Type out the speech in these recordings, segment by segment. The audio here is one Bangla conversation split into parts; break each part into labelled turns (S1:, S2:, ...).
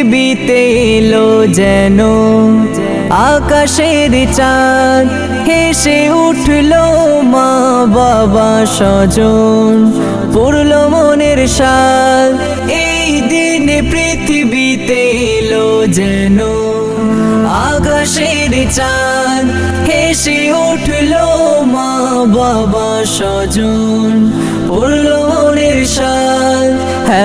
S1: পৃথিবীতে এলো যেন। আকাশের চাঁদ হেসে উঠল মা বাবা স্বজন। পড়ল মনের সাল এই দিন পৃথিবীতে এলো যেন। আকাশের চাঁদ হেসে উঠল মা বাবা স্বজন। পড়ল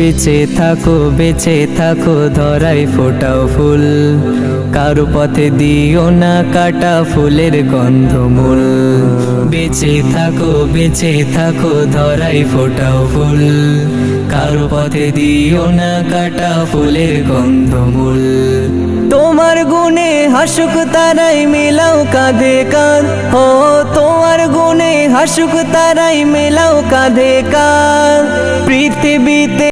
S1: বেঁচে থাকো বেঁচে থাকো ধরাই ফোটাও ফুল। কারও পথে দিও না কাটা ফুলের গন্ধমূল। বেঁচে থাকো বেঁচে থাকো ধরাই ফোটাও ফুল। কারও পথে দিও না কাটা ফুলের গন্ধমূল। তোমার গুণে হাসুক তারাই মেলাও কাঁধে কাঁধ। ও, তোমার গুণে হাসুক তারাই মেলাও কাঁধে কাঁধ। পৃথিবীতে